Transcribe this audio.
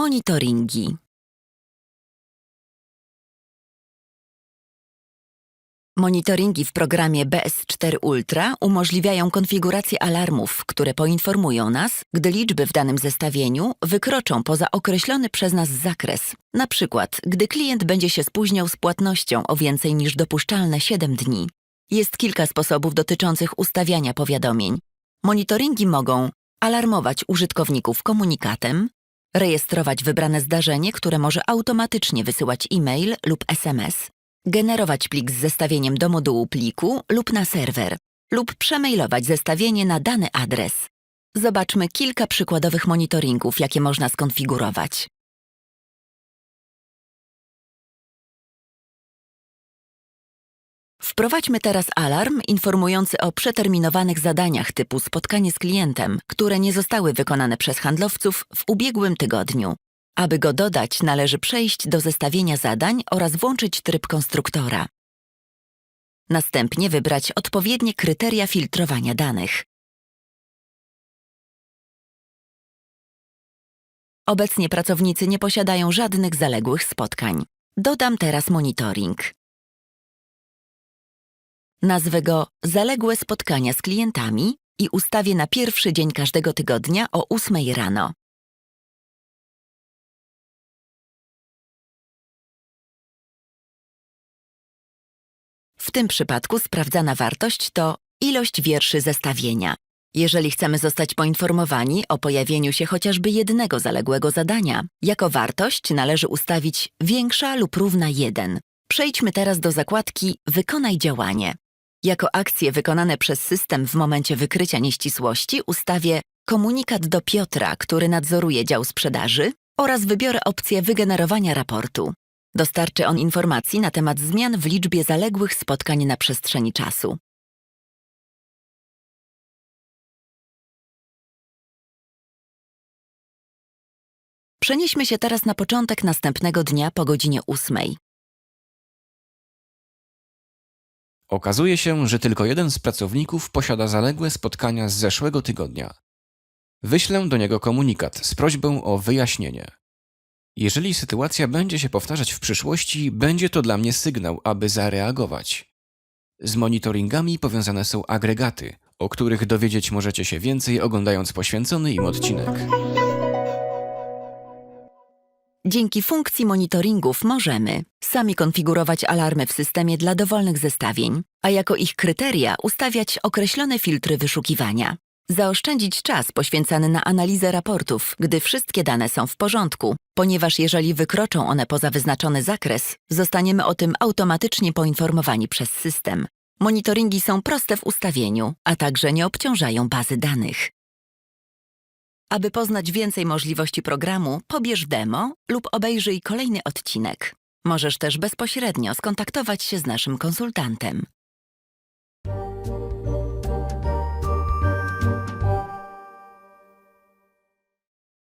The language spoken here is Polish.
Monitoringi. Monitoringi w programie BS4 Ultra umożliwiają konfigurację alarmów, które poinformują nas, gdy liczby w danym zestawieniu wykroczą poza określony przez nas zakres. Na przykład, gdy klient będzie się spóźniał z płatnością o więcej niż dopuszczalne 7 dni. Jest kilka sposobów dotyczących ustawiania powiadomień. Monitoringi mogą alarmować użytkowników komunikatem, rejestrować wybrane zdarzenie, które może automatycznie wysyłać e-mail lub SMS, generować plik z zestawieniem do modułu pliku lub na serwer, lub przemailować zestawienie na dany adres. Zobaczmy kilka przykładowych monitoringów, jakie można skonfigurować. Wprowadźmy teraz alarm informujący o przeterminowanych zadaniach typu spotkanie z klientem, które nie zostały wykonane przez handlowców w ubiegłym tygodniu. Aby go dodać, należy przejść do zestawienia zadań oraz włączyć tryb konstruktora. Następnie wybrać odpowiednie kryteria filtrowania danych. Obecnie pracownicy nie posiadają żadnych zaległych spotkań. Dodam teraz monitoring. Nazwę go Zaległe spotkania z klientami i ustawię na pierwszy dzień każdego tygodnia o 8 rano. W tym przypadku sprawdzana wartość to ilość wierszy zestawienia. Jeżeli chcemy zostać poinformowani o pojawieniu się chociażby jednego zaległego zadania, jako wartość należy ustawić większa lub równa 1. Przejdźmy teraz do zakładki Wykonaj działanie. Jako akcje wykonane przez system w momencie wykrycia nieścisłości ustawię komunikat do Piotra, który nadzoruje dział sprzedaży oraz wybiorę opcję wygenerowania raportu. Dostarczy on informacji na temat zmian w liczbie zaległych spotkań na przestrzeni czasu. Przenieśmy się teraz na początek następnego dnia po godzinie 8. Okazuje się, że tylko jeden z pracowników posiada zaległe spotkania z zeszłego tygodnia. Wyślę do niego komunikat z prośbą o wyjaśnienie. Jeżeli sytuacja będzie się powtarzać w przyszłości, będzie to dla mnie sygnał, aby zareagować. Z monitoringami powiązane są agregaty, o których dowiedzieć możecie się więcej oglądając poświęcony im odcinek. Dzięki funkcji monitoringów możemy sami konfigurować alarmy w systemie dla dowolnych zestawień, a jako ich kryteria ustawiać określone filtry wyszukiwania. Zaoszczędzić czas poświęcany na analizę raportów, gdy wszystkie dane są w porządku, ponieważ jeżeli wykroczą one poza wyznaczony zakres, zostaniemy o tym automatycznie poinformowani przez system. Monitoringi są proste w ustawieniu, a także nie obciążają bazy danych. Aby poznać więcej możliwości programu, pobierz demo lub obejrzyj kolejny odcinek. Możesz też bezpośrednio skontaktować się z naszym konsultantem.